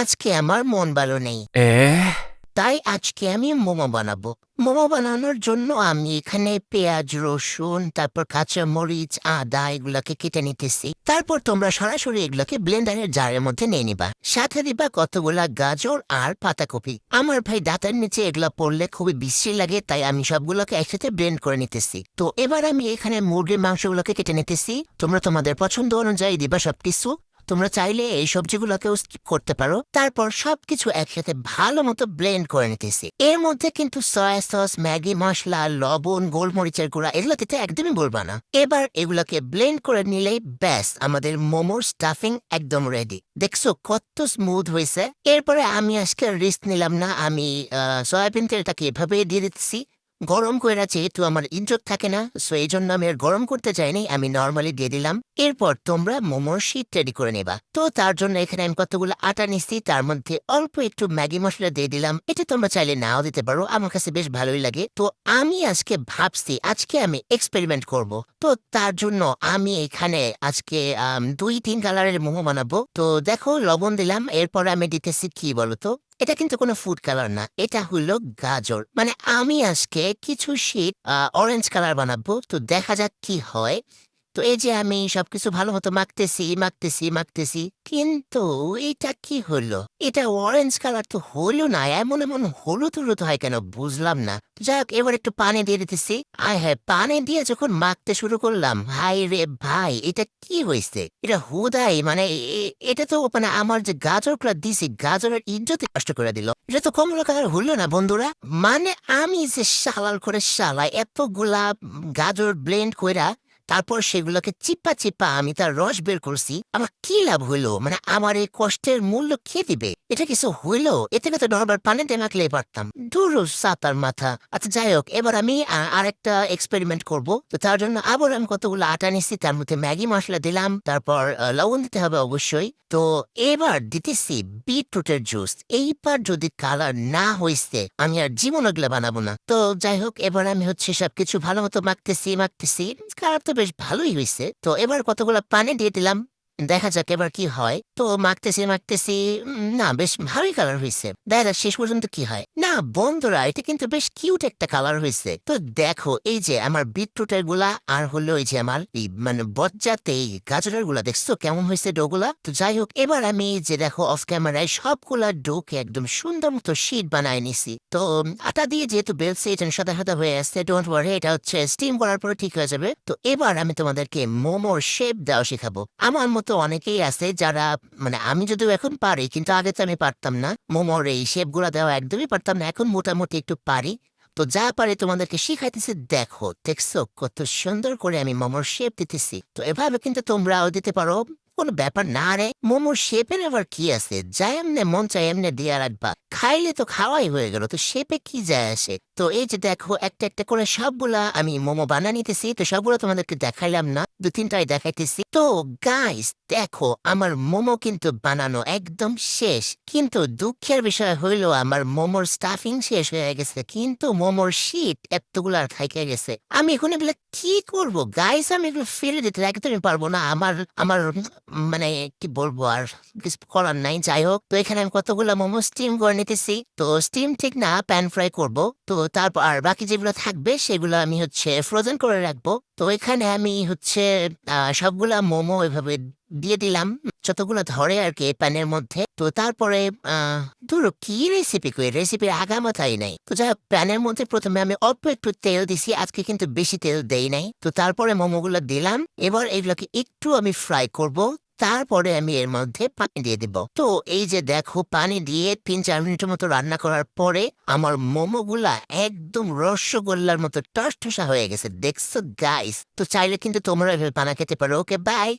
আজকে আমার মন ভালো নেই। তাই আজকে আমি মোমো বানাবো। মোমো বানানোর জন্য আমি এখানে পেঁয়াজ রসুন তারপর কাঁচা মরিচ আদা এগুলাকে কেটে নিতেছি। তারপর তোমরা সরাসরি এগুলোকে ব্লেন্ডারের জারের মধ্যে নিয়ে নিবা। সাথে দিবা কতগুলা গাজর আর পাতাকপি। আমার ভাই দাঁতের নিচে এগুলা পড়লে খুবই বিশ্রী লাগে তাই আমি সবগুলোকে একসাথে ব্লেন্ড করে নিতেছি। তো এবার আমি এখানে মুরগির মাংসগুলোকে কেটে নিতেছি। তোমরা তোমাদের পছন্দ অনুযায়ী দিবা সবকিছু। তোমরা চাইলে এই সবজিগুলোকেও স্কিপ করতে পারো, তারপর সবকিছু একসাথে ভালো মতো ব্লেন্ড করে নিতেছি এর মধ্যে কিন্তু সয়া সস ম্যাগি, মশলা, লবণ, গোলমরিচের গুঁড়া, এগুলো দিতে একদমই বলবা না। এবার এগুলোকে ব্লেন্ড করে নিলেই ব্যাস, আমাদের মোমোর স্টাফিং একদম রেডি দেখছ কত স্মুথ হয়েছে। এরপরে আমি আজকে রিস্ক নিলাম না, আমি সয়াবিন তেলটাকে এভাবে দিয়ে দিচ্ছি গরম করে যেহেতু আমার ইজ্জত থাকে না সো এই জন্য আমি আর গরম করতে চাইনি আমি নর্মালি দিয়ে দিলাম। এরপর তোমরা মোমোর শীত রেডি করে নেবা। তো তার জন্য এখানে আমি কতগুলো আটা নিচ্ছি তার মধ্যে অল্প একটু ম্যাগি মশলা দিয়ে দিলাম। এটা তোমরা চাইলে নাও দিতে পারো, আমার কাছে বেশ ভালোই লাগে। তো আমি আজকে ভাবছি, আজকে আমি এক্সপেরিমেন্ট করব। তো তার জন্য আমি এখানে আজকে দুই তিন কালারের মোমো বানাবো। তো দেখো, লবণ দিলাম, এরপর আমি দিতেছি কি বলতো? এটা কিন্তু কোনো ফুড কালার না, এটা হলো গাজর। মানে আমি আজকে কিছু শীত অরেঞ্জ কালার বানাবো, তো দেখা যাক কি হয়। তো এই যে আমি সবকিছু ভালো মতো মাখতেছি মাখতেছি মাখতেছি, কিন্তু এটা কি হলো? এটা অরেঞ্জ কালার তো হলো না, এমন এমন হলুদ হলুদ হয় কেন বুঝলাম না। যাই হোক এবার একটু পানি দিয়ে দিতেছি। আয় হ্যাঁ পানি দিয়ে যখন মাখতে শুরু করলাম হাই রে ভাই, এটা কি হয়েছে এটা হুদাই মানে এটা তো মানে আমার যে গাজরগুলো দিছি, গাজরের ইজ্জতে কষ্ট করে দিল। এটা তো কমলা কালার হলো না, বন্ধুরা? মানে আমি যে শালাল করে শালা এতগুলা গাজর ব্লেন্ড কইরা তারপর সেগুলোকে চিপা চিপা আমি তার রস বের করছি। আমার কি লাভ হইল মানে আমার এই কষ্টের মূল্য কে দিবে? এটা কিছু হইল? এতে তো নর্মাল পানিতে মাখলেই পারতাম। দূর সাতার মাথা। আচ্ছা যাই হোক, এবার আমি আরেকটা এক্সপেরিমেন্ট করব। তো তার জন্য আবার আমি কতগুলো আটা নিচ্ছি তার মধ্যে ম্যাগি মশলা দিলাম। তারপর লবণ দিতে হবে অবশ্যই। তো এবার দিতেছি বিটরুটের জুস। এইবার যদি কালার না হইছে, আমি আর জীবন ওগুলো বানাবো না। তো যাই হোক, এবার আমি হচ্ছে সবকিছু ভালো মতো মাখতেছি মাখতেছি। কালার তো বেশ ভালোই হয়েছে তো এবার কতগুলো পানি দিয়ে দিলাম? দেখা যাক এবার কি হয়। তো মাখতেছি মাখতেছি না, বেশ ভালোই কালার হয়েছে। দেখা যাক শেষ পর্যন্ত কি হয়। না, বন্ধুরা, এটা কিন্তু বেশ কিউট একটা কালার হয়েছে। তো দেখো, এই যে আমার বিটরুটেরগুলা আর হলো এই যে আমার এই মানে বজ্জাতে এই গাজরেরগুলা, দেখছ কেমন হয়েছে ডোগুলা? তো যাই হোক, এবার আমি যে দেখো অফ ক্যামেরায় সবগুলা ডোকে একদম সুন্দর মতো শীট বানায় নিছি। তো আটা দিয়ে যেহেতু বেলছে, এটা সাদা সাদা হয়ে আসছে ডোন্ট ওয়ারি এটা হচ্ছে স্টিম করার পরে ঠিক হয়ে যাবে। তো এবার আমি তোমাদেরকে মোমোর শেপ দেওয়া শেখাবো। আমার মতো অনেকেই আছে যারা মানে আমি যদিও এখন পারি, কিন্তু আগে তো আমি পারতাম না। মোমোর এই শেপগুলো দেওয়া একদমই পারতাম না, এখন মোটামুটি একটু পারি। তো যা পারে তোমাদেরকে শিখাইতেছি, দেখো, দেখছ, কত সুন্দর করে আমি মোমোর শেপ দিতেছি। তো এভাবে কিন্তু তোমরাও দিতে পারো, কোনো ব্যাপার না। রে মোমোর শেপের আবার কি আছে? যা এমনি মন চাই এমনি দিয়ে রাখবা। খাইলে তো খাওয়াই হয়ে গেল, তো শেপে কি যায় আসে? তো এই যে দেখো, একটা একটা করে সবগুলা আমি মোমো বানা নিতেছি, তো সবগুলো তোমাদেরকে দেখাইলাম না, দু তিনটাই দেখাইতেছি। তো গাইস দেখো, আমার মোমো কিন্তু বানানো একদম শেষ, কিন্তু দুঃখের বিষয় হইল আমার মোমোর স্টাফিং শেষ হয়ে গেছে, কিন্তু মোমোর শীত এতগুলো আর গেছে। আমি এখন এগুলো কি করব? গাইস আমি এগুলো ফেলে দিতে একদমই পারব না, আমার আমার মানে কি বলব, আর কিছু করার নাই, যাই হোক। তো এখানে আমি কতগুলো মোমো স্টিম করে নিতেছি তো স্টিম ঠিক না প্যান ফ্রাই করব। তো তারপর আর বাকি যেগুলো থাকবে সেগুলো আমি হচ্ছে ফ্রোজেন করে রাখব। তো এখানে আমি হচ্ছে সবগুলা মোমো এভাবে দিয়ে দিলাম যতগুলো ধরে আর কি প্যানের মধ্যে। তো তারপরে ধরো কি রেসিপি কই? রেসিপির আগামাথাই নাই। তো হোক, প্যানের মধ্যে প্রথমে আমি অল্প একটু তেল দিছি আজকে কিন্তু বেশি তেল দেই নাই। তো তারপরে মোমোগুলো দিলাম। এবার এগুলোকে একটু আমি ফ্রাই করব। তারপরে আমি এর মধ্যে পানি দিয়ে দেব। তো এই যে দেখো, পানি দিয়ে তিন চার মিনিটের মতো রান্না করার পরে আমার মোমোগুলা একদম রসগোল্লার মতো টস ঠসা হয়ে গেছে। দেখছ গাইস তো চাইলে কিন্তু তোমরা এভাবে খেতে পারো। Okay bye